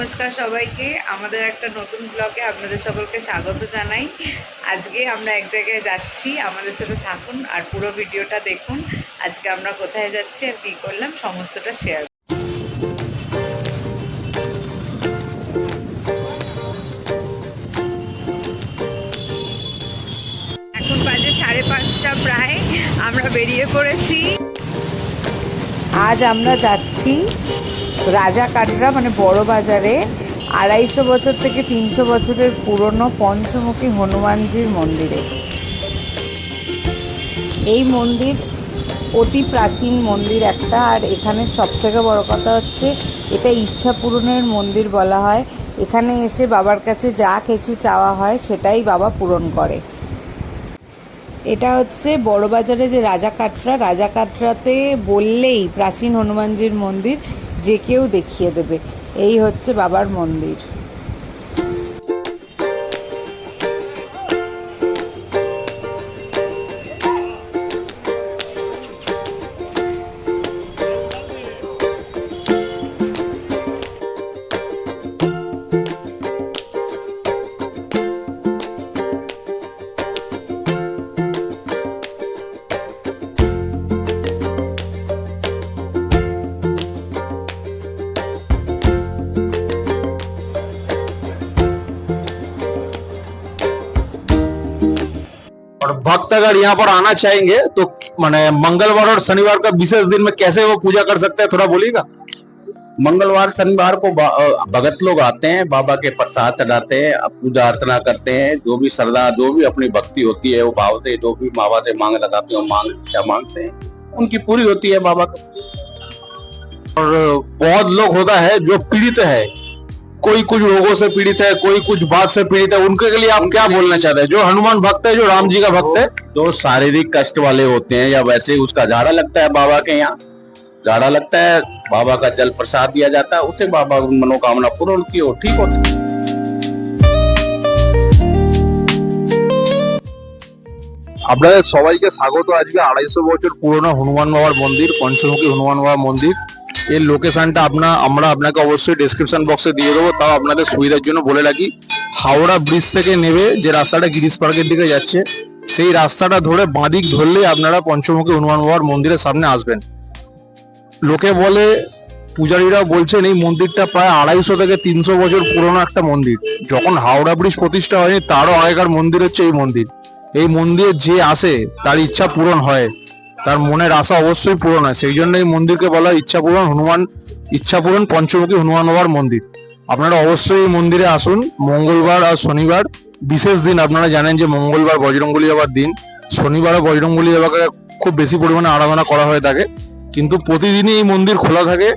নমস্কার সবাইকে। আমাদের একটা নতুন ব্লগে আপনাদের সকলকে স্বাগত জানাই। আজকে আমরা এক জায়গায় যাচ্ছি, আমাদের সাথে থাকুন আর পুরো ভিডিওটা দেখুন। আজকে আমরা কোথায় যাচ্ছি আর কী করলাম, সমস্তটা শেয়ার এখন বাজে সাড়ে পাঁচটা প্রায়, আমরা বেরিয়ে পড়েছি। আজ আমরা যাচ্ছি রাজা কাটরা মানে বড় বাজারে, আড়াইশো বছর থেকে তিনশো বছরের পুরনো পঞ্চমুখী হনুমানজির মন্দিরে। এই মন্দির অতি প্রাচীন মন্দির একটা, আর এখানে সব থেকে বড় কথা হচ্ছে, এটা ইচ্ছা পূরণের মন্দির বলা হয়। এখানে এসে বাবার কাছে যা কিছু চাওয়া হয়, সেটাই বাবা পূরণ করে। এটা হচ্ছে বড়বাজারে যে রাজা কাটরা রাজা কাটরাতে বললেই প্রাচীন হনুমানজির মন্দির যে কেউ দেখিয়ে দেবে। এই হচ্ছে বাবার মন্দির। और भक्त अगर यहाँ पर आना चाहेंगे तो माने मंगलवार और शनिवार का विशेष दिन में कैसे वो पूजा कर सकते हैं थोड़ा बोलिएगा? मंगलवार शनिवार को भगत लोग आते हैं बाबा के प्रसाद चढ़ाते हैं पूजा अर्चना करते हैं जो भी श्रद्धा जो भी अपनी भक्ति होती है वो भाव से जो भी बाबा से मांग लगाते हैं मांग इच्छा मांगते हैं उनकी पूरी होती है बाबा का और बहुत लोग होता है जो पीड़ित है। कोई कुछ रोगों से पीड़ित है कोई कुछ बात से पीड़ित है उनके लिए आप क्या बोलना चाहते हैं जो हनुमान भक्त है जो राम जी का भक्त है जो शारीरिक कष्ट वाले होते हैं या वैसे ही उसका झाड़ा लगता है बाबा के यहाँ झाड़ा लगता है बाबा का जल प्रसाद दिया जाता है उससे बाबा की मनोकामना पूर्ण की हो ठीक होती है আপনাদের সবাইকে স্বাগত আজকে আড়াইশো বছর পুরনো হনুমান বাবার মন্দির পঞ্চমুখী হনুমান বাবার মন্দির এর লোকেশনটা আপনার আমরা আপনাকে অবশ্যই ডেসক্রিপশন বক্সে দিয়ে দেবো, তাও আপনাদের সুবিধার জন্য বলে রাখি। হাওড়া ব্রিজ থেকে নেবে যে রাস্তাটা গিরিশ পার্কের দিকে যাচ্ছে, সেই রাস্তাটা ধরে বাঁদিক ধরলেই আপনারা পঞ্চমুখী হনুমান বাবার মন্দিরের সামনে আসবেন। লোকে বলে পূজারীরা বলছেন, এই মন্দিরটা প্রায় আড়াইশো থেকে তিনশো বছর পুরনো একটা মন্দির। যখন হাওড়া ব্রিজ প্রতিষ্ঠা হয়নি, তারও আগেকার মন্দির হচ্ছে এই মন্দির। এই মন্দিরে যে আসে, তার ইচ্ছা পূরণ হয়। তার মনের আশা অবশ্যই পূরণ হয়। সেই জন্য এই মন্দিরকে বলা ইচ্ছা পূরণ হনুমান ইচ্ছা পূরণ পঞ্চমুখী হনুমান বাবার মন্দির। আপনারা অবশ্যই এই মন্দিরে আসুন, মঙ্গলবার আর শনিবার। বিশেষ দিন, আপনারা জানেন যে মঙ্গলবার বজরঙ্গলি যাবার দিন। শনিবারও বজরঙ্গলি যাবাকে খুব বেশি পরিমাণে আরাধনা করা হয়ে থাকে কিন্তু প্রতিদিনই এই মন্দির খোলা থাকে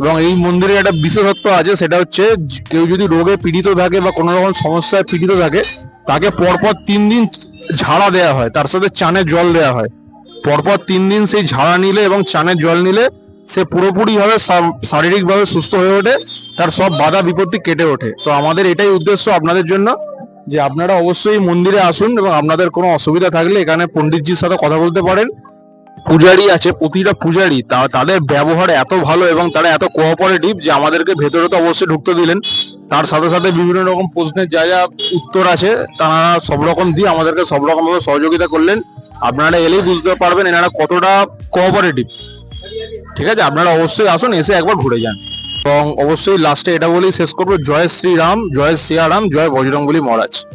এবং এই মন্দিরের একটা বিশেষত্ব আছে, সেটা হচ্ছে কেউ যদি রোগে পীড়িত থাকে বা কোনো রকম সমস্যায় পীড়িত থাকে, তাকে পরপর তিন দিন ঝাড়া দেওয়া হয়। তার সাথে চানের জল দেওয়া হয়। পরপর তিন দিন সেই ঝাড়া নিলে এবং চানের জল নিলে সে পুরোপুরি ভাবে শারীরিক ভাবে সুস্থ হয়ে ওঠে, তার সব বাধা বিপত্তি কেটে ওঠে। তো আমাদের এটাই উদ্দেশ্য আপনাদের জন্য, যে আপনারা অবশ্যই মন্দিরে আসুন এবং আপনাদের কোনো অসুবিধা থাকলে এখানে পণ্ডিতজির সাথে কথা বলতে পারেন। পূজারি আছে, প্রতিটা পূজারি তাদের ব্যবহার এত ভালো এবং তারা এত কোঅপারেটিভ যে আমাদেরকে ভেতরে তো অবশ্যই ঢুকতে দিলেন। তার সাথে সাথে বিভিন্ন রকম প্রশ্নের যা যা উত্তর আছে, তারা সব রকম দিয়ে আমাদেরকে সব রকমভাবে সহযোগিতা করলেন। আপনারা এলেই বুঝতে পারবেন এনারা কতটা কোঅপারেটিভ ঠিক আছে? আপনারা অবশ্যই আসুন, এসে একবার ঘুরে যান। এবং অবশ্যই লাস্টে এটা বলেই শেষ করব, জয় শ্রীরাম, জয় সিয়ারাম, জয় বজরঙ্গলী মহারাজ।